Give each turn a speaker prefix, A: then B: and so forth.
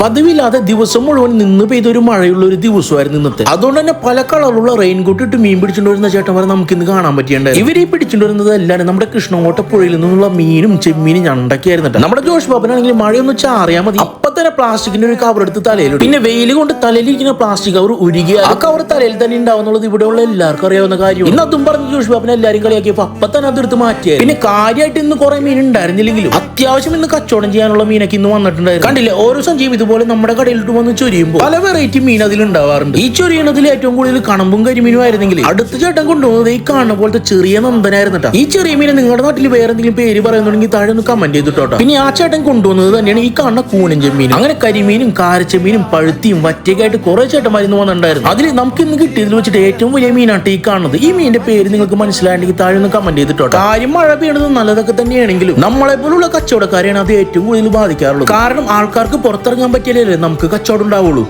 A: പതിവില്ലാതെ ദിവസം മുഴുവൻ നിന്ന് പെയ്ത ഒരു മഴയുള്ള ഒരു ദിവസമായിരുന്നു ഇന്നത്തെ. അതുകൊണ്ട് തന്നെ പല കളറുള്ള റെയിൻകോട്ട് ഇട്ട് മീൻ പിടിച്ചുകൊണ്ട് വരുന്ന ചേട്ടന്മാരെ നമുക്ക് ഇന്ന് കാണാൻ പറ്റിയുണ്ട് ഇവർ പിടിച്ചുകൊണ്ട് വരുന്നത് എല്ലാവരും നമ്മുടെ കൃഷ്ണകോട്ട പുഴയിൽ നിന്നുള്ള മീനും ചെമ്മീനും ഞണ്ടൊക്കെയായിരുന്നു ട്ടോ. നമ്മുടെ ജോഷ് ബാബനാണെങ്കിൽ മഴയൊന്ന് ചാറിയാൽ മതി. തന്നെ പ്ലാസ്റ്റിക്കിന്റെ ഒരു കവർ എടുത്ത് തലയിൽ പിന്നെ വെയിൽ കൊണ്ട് തലയിലിരിക്കുന്ന പ്ലാസ്റ്റിക് കവർ ഉരുകി ആ കവർ തലയിൽ തന്നെ ഉണ്ടാവുന്നുള്ളത് ഇവിടെയുള്ള എല്ലാവർക്കും അറിയാവുന്ന കാര്യം. ഇന്ന് അതും പറഞ്ഞ് ജോഷ് ബാബിനെ എല്ലാരും കളിയാക്കിയപ്പോ അപ്പൊ തന്നെ അതെടുത്ത് മാറ്റിയത് പിന്നെ കാര്യമായിട്ട് ഇന്ന് കുറെ മീൻ ഉണ്ടായിരുന്നില്ലെങ്കിലും അത്യാവശ്യം ഇന്ന് കച്ചവടം ചെയ്യാനുള്ള മീനൊക്കെ ഇന്ന് വന്നിട്ടുണ്ടായിരുന്നു. കണ്ടില്ലേ ഓരോ സഞ്ചീവ് ഇതുപോലെ നമ്മുടെ കടയിലിട്ട് വന്ന് ചൊരിയുമ്പോൾ പല വെറൈറ്റി മീൻ അതിൽ ഉണ്ടാവാറുണ്ട്. ഈ ചൊരിയണതിൽ ഏറ്റവും കൂടുതൽ കണമ്പും കരിമീനും ആയിരുന്നെങ്കിൽ അടുത്ത ചേട്ടൻ കൊണ്ടുപോകുന്നത് ഈ കാണുന്ന പോലത്തെ ചെറിയ നന്ദനായിരുന്നു. ഈ ചെറിയ മീനെ നിങ്ങളുടെ നാട്ടിൽ വേറെ എന്തെങ്കിലും പേര് പറയുന്നുണ്ടെങ്കിൽ താഴെ ഒന്ന് കമന്റ് ചെയ്തിട്ടോ പിന്നെ ആ ചേട്ടൻ കൊണ്ടുവന്നത് തന്നെയാണ് ഈ കാണുന്ന കൂണൻ ചെമ്മീൻ അങ്ങനെ കരിമീനും കാരച്ചമീനും പഴുത്തിയും വറ്റയ്ക്കായിട്ട് കുറെ ചേട്ടന്മാർ ഇന്ന് വന്നിട്ടുണ്ടായിരുന്നു. അതിൽ നമുക്ക് ഇന്ന് കിട്ടിയതിൽ വെച്ചിട്ട് ഏറ്റവും വലിയ മീനാണ് ഈ കാണുന്നത്. ഈ മീനിന്റെ പേര് നിങ്ങൾക്ക് മനസ്സിലായെങ്കിൽ താഴെ ഒന്ന് കമന്റ് ചെയ്തിട്ടോ കാര്യം മഴ പെയ്യണത് നല്ലതൊക്കെ തന്നെയാണെങ്കിലും നമ്മളെ പോലുള്ള കച്ചവടക്കാരെയാണ് അത് ഏറ്റവും കൂടുതൽ ബാധിക്കാറുള്ളത്. കാരണം ആൾക്കാർക്ക് പുറത്തിറങ്ങാൻ പറ്റിയാലേ നമുക്ക് കച്ചവടം ഉണ്ടാവുള്ളൂ.